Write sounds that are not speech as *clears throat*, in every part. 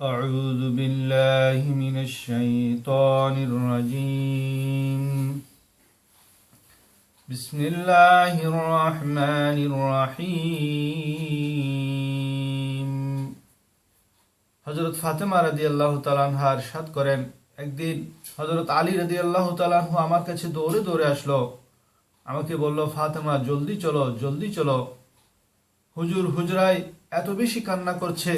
أعوذ بالله من الشيطان الرجيم بسم الله الرحمن الرحيم হজরত ফাতেমা রাদি আল্লাহ তালানহা সাদ করেন একদিন হজরত আলী রাদি আল্লাহ তালানহু আমার কাছে দৌড়ে দৌড়ে আসলো আমাকে বলল ফাতেমা জলদি চলো জলদি চলো হুজুর হুজরায় এত বেশি কান্না করছে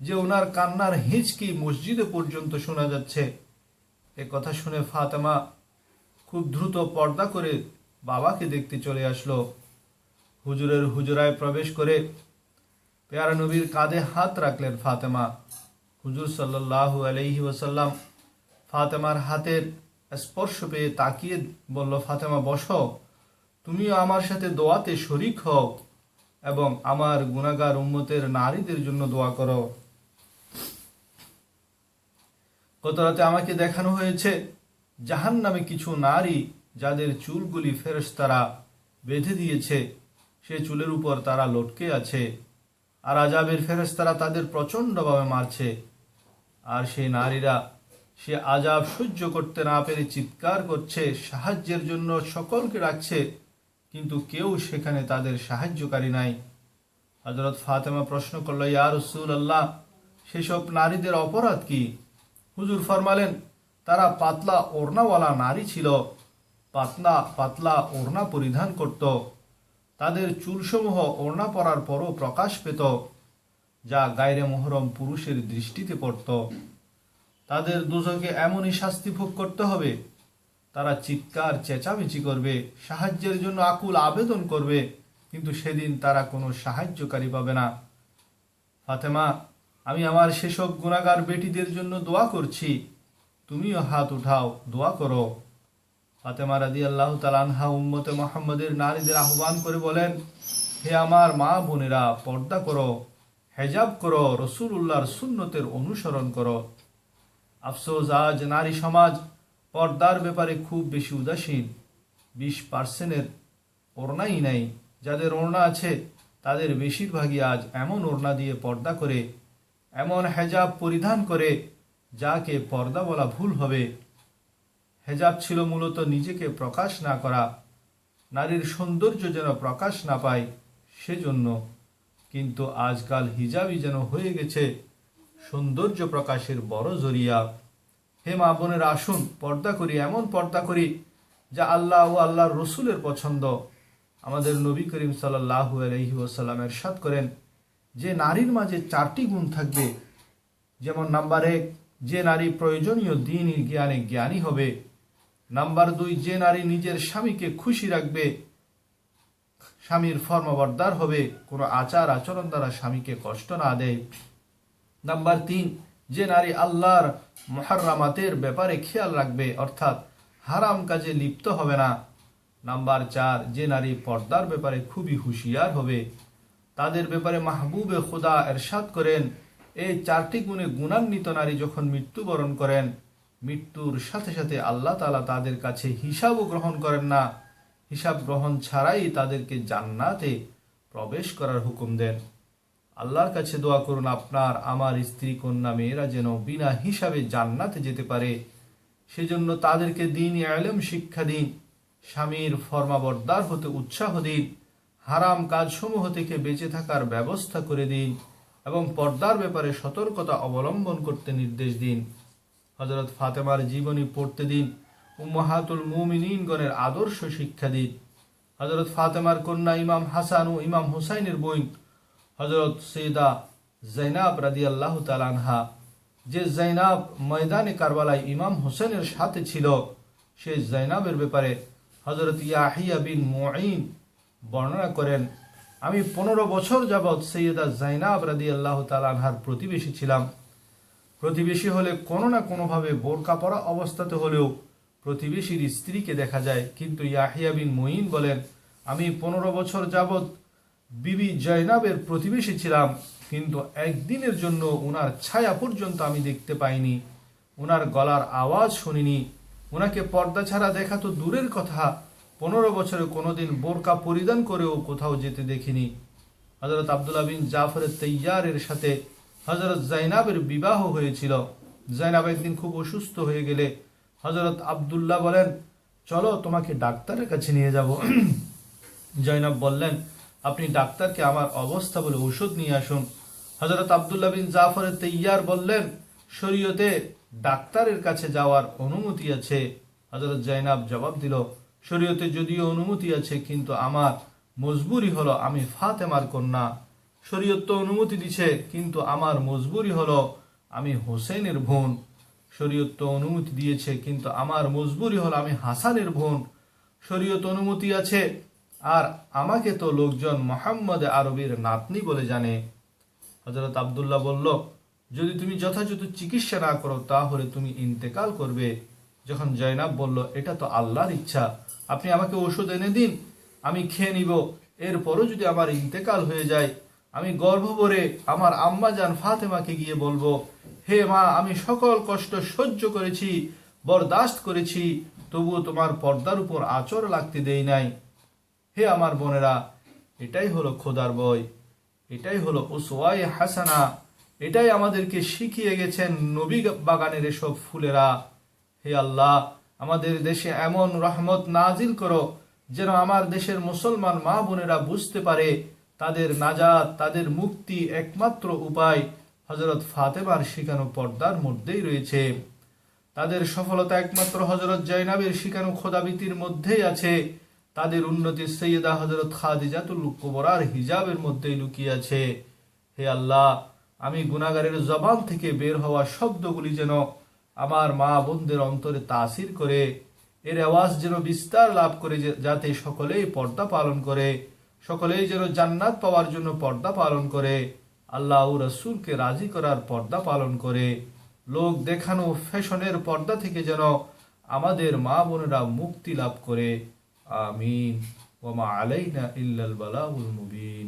যে ওনার কান্নার হিঁচকি মসজিদে পর্যন্ত শোনা যাচ্ছে। এ কথা শুনে ফাতেমা খুব দ্রুত পর্দা করে বাবাকে দেখতে চলে আসলো। হুজুরের হুজুরায় প্রবেশ করে পেয়ারা নবীর কাঁধে হাত রাখলেন ফাতেমা। হুজুর সাল্লাল্লাহু আলাইহি ওসাল্লাম ফাতেমার হাতের স্পর্শ পেয়ে তাকিয়ে বলল, ফাতেমা, বসো। তুমিও আমার সাথে দোয়াতে শরিক হও এবং আমার গুণাগার উম্মতের নারীদের জন্য দোয়া করো। গত রাতে আমাকে দেখানো হয়েছে জাহান নামে কিছু নারী যাদের চুলগুলি ফেরেশতারা বেঁধে দিয়েছে, সে চুলের উপর তারা লটকে আছে, আর আজাবের ফেরেশতারা তাদের প্রচণ্ডভাবে মারছে, আর সেই নারীরা সে আজাব সহ্য করতে না পেরে চিৎকার করছে, সাহায্যের জন্য সকলকে ডাকছে, কিন্তু কেউ সেখানে তাদের সাহায্যকারী নাই। হজরত ফাতেমা প্রশ্ন করল, ইয়া রসুল আল্লাহ সেসব নারীদের অপরাধ কি? হুজুর ফরমালেন, তারা পাতলা ওড়নাওয়ালা নারী ছিল। পাতলা পাতলা ওড়না পরিধান করত। তাদের চুলসমূহ ওড়না পরার পরও প্রকাশ পেত, যা গায়রে মোহরম পুরুষের দৃষ্টিতে পড়ত। তাদের দুজনকে এমনই শাস্তি ভোগ করতে হবে, তারা চিৎকার, চেঁচামেচি করবে, সাহায্যের জন্য আকুল আবেদন করবে, কিন্তু সেদিন তারা কোনো সাহায্যকারী পাবে না। ফাতেমা আমি আমার সেসব গুণাগার বেটিদের জন্য দোয়া করছি। তুমিও হাত উঠাও, দোয়া করো। ফাতেমা রাদি আল্লাহ তালানহা উম্মতে মোহাম্মদের নারীদের আহ্বান করে বলেন, হে আমার মা বোনেরা, পর্দা করো, হেজাব করো রসুল উল্লাহর সুন্নতের অনুসরণ করো। আফসোস, আজ নারী সমাজ পর্দার ব্যাপারে খুব বেশি উদাসীন। বিশ পার্সেন্টের ওড়নাই নাই। যাদের ওড়না আছে, তাদের বেশিরভাগই আজ এমন ওড়না দিয়ে পর্দা করে এমন হেজাব পরিধান করে যাকে পর্দা বলা ভুল হবে। হেজাব ছিল মূলত নিজেকে প্রকাশ না করা, নারীর সৌন্দর্য যেন প্রকাশ না পায় সেজন্য। কিন্তু আজকাল হিজাবই যেন হয়ে গেছে সৌন্দর্য প্রকাশের বড় জরিয়া। হে মা বোনের, আসুন, পর্দা করি, এমন পর্দা করি যা আল্লাহ ও আল্লাহর রসুলের পছন্দ। আমাদের নবী করিম সাল্লাহ আলহি ওসাল্লাম এরশাদ করেন যে নারীর মাঝে চারটি গুণ থাকবে, যেমন নাম্বার এক, যে নারী প্রয়োজনীয় দিন জ্ঞানে জ্ঞানী হবে। নাম্বার দুই, যে নারী নিজের স্বামীকে খুশি রাখবে, স্বামীর ফর্মবর্দার হবে, কোনো আচার আচরণ দ্বারা স্বামীকে কষ্ট না দেয়। নাম্বার তিন, যে নারী আল্লাহর মহারামাতের ব্যাপারে খেয়াল রাখবে, অর্থাৎ হারাম কাজে লিপ্ত হবে না। নাম্বার চার, যে নারী পর্দার ব্যাপারে খুবই হুঁশিয়ার হবে তাদের ব্যাপারে মাহবুবে খুদা এরশাদ করেন। এই চারটি গুণে গুণান্বিত নারী যখন মৃত্যুবরণ করেন, মৃত্যুর সাথে সাথে আল্লাহ তালা তাদের কাছে হিসাবও গ্রহণ করেন না। হিসাব গ্রহণ ছাড়াই তাদেরকে জান্নাতে প্রবেশ করার হুকুম দেন। আল্লাহর কাছে দোয়া করুন, আপনার আমার স্ত্রী কন্যা মেয়েরা যেন বিনা হিসাবে জান্নাতে যেতে পারে। সেজন্য তাদেরকে দিন আলম শিক্ষা দিন, স্বামীর ফর্মাবর্দার হতে উৎসাহ দিন। হারাম কাজসমূহ থেকে বেঁচে থাকার ব্যবস্থা করে দিন এবং পর্দার ব্যাপারে সতর্কতা অবলম্বন করতে নির্দেশ দিন। হজরত ফাতেমার জীবনী পড়তে দিন উম্মাহাতুল মুমিনিনগণের আদর্শ শিক্ষা দিন। হজরত ফাতেমার কন্যা ইমাম হাসান ও ইমাম হুসাইনের বই হজরত সৈদা জৈনাব রাদি আল্লাহ তালানহা যে জৈনাব ময়দানে কারবালায় ইমাম হোসেনের সাথে ছিল, সে জৈনাবের ব্যাপারে হজরত ইয়াহিয়া বিন মুঈন বর্ণনা করেন, আমি পনেরো বছর যাবৎ সৈয়দা জাইনাব রাদি আল্লাহ তালানহার প্রতিবেশী ছিলাম। প্রতিবেশী হলে কোনো না কোনোভাবে বোরকা পরা অবস্থাতে হলেও প্রতিবেশীর স্ত্রীকে দেখা যায়। কিন্তু ইয়াহিয়া বিন মঈন বলেন, আমি পনেরো বছর যাবৎ বিবি জয়নাবের প্রতিবেশী ছিলাম, কিন্তু একদিনের জন্য ওনার ছায়া পর্যন্ত আমি দেখতে পাইনি। ওনার গলার আওয়াজ শুনিনি। ওনাকে পর্দা ছাড়া দেখা তো দূরের কথা পনেরো বছরে কোনোদিন বোরকা পরিধান করেও কোথাও যেতে দেখিনি। হজরত আবদুল্লাহ বিন জাফরের তৈয়ারের সাথে হজরত জাইনাবের বিবাহ হয়েছিল। জাইনাব একদিন খুব অসুস্থ হয়ে গেলে হজরত আবদুল্লাহ বলেন, চলো তোমাকে ডাক্তারের কাছে নিয়ে যাব। *clears throat* জৈনব বললেন, আপনি ডাক্তারকে আমার অবস্থা বলে ঔষধ নিয়ে আসুন। হজরত আবদুল্লাহ বিন জাফরের তৈয়ার বললেন, শরীয়তে ডাক্তারের কাছে যাওয়ার অনুমতি আছে। হজরত জৈনাব জবাব দিল শরীয়তে যদিও অনুমতি আছে, কিন্তু আমার মজবুরি হলো আমি ফাতেমার কন্যা। শরীয়ত তো অনুমতি দিছে, কিন্তু আমার মজবুরি হলো আমি হোসেনের বোন। শরীয়ত তো অনুমতি দিয়েছে, কিন্তু আমার মজবুরি হলো আমি হাসানের বোন। শরীয়ত অনুমতি আছে, আর আমাকে তো লোকজন মোহাম্মদ আরবির নাতনি বলে জানে। হজরত আবদুল্লাহ বলল, যদি তুমি যথাযথ চিকিৎসা না করো, তাহলে তুমি ইন্তেকাল করবে। যখন জয়নাব বলল, এটা তো আল্লাহর ইচ্ছা। আপনি আমাকে ওষুধ এনে দিন, আমি খেয়ে নিব। এরপরও যদি আমার ইন্তেকাল হয়ে যায়, আমি গর্ভ ভরে আমার আম্মা জান ফাতেমাকে গিয়ে বলব, হে মা, আমি সকল কষ্ট সহ্য করেছি, বরদাস্ত করেছি, তবুও তোমার পর্দার উপর আচর লাগতে দেই নাই। হে আমার বোনেরা, এটাই হলো খোদার বই এটাই হলো ওসোয়াই হাসানা, এটাই আমাদেরকে শিখিয়ে গেছেন নবী বাগানের এসব ফুলেরা। হে আল্লাহ, আমাদের দেশে এমন রহমত নাজিল করো যেন আমার দেশের মুসলমান মা বোনেরা বুঝতে পারে তাদের নাজাত, তাদের মুক্তি একমাত্র উপায় হজরত ফাতেমার শিখানো পর্দার মধ্যেই রয়েছে। তাদের সফলতা একমাত্র হজরত জৈনাবের শিখানো খোদাবিতির মধ্যেই আছে। তাদের উন্নতি সৈয়দা হজরত খাদিজাতুল কুবরার হিজাবের মধ্যেই লুকিয়ে আছে। হে আল্লাহ, আমি গুনাগারের জবান থেকে বের হওয়া শব্দগুলি যেন আমার মা বোনদের অন্তরে তাসির করে, এর আওয়াজ যেন বিস্তার লাভ করে যাতে সকলেই পর্দা পালন করে, সকলেই যেন জান্নাত পাওয়ার জন্য পর্দা পালন করে আল্লাহ রসুলকে রাজি করার পর্দা পালন করে। লোক দেখানো ফ্যাশনের পর্দা থেকে যেন আমাদের মা বোনেরা মুক্তি লাভ করে। আমিন। ওমা আলাইনা ইল্লাল বালাউল মুবিন।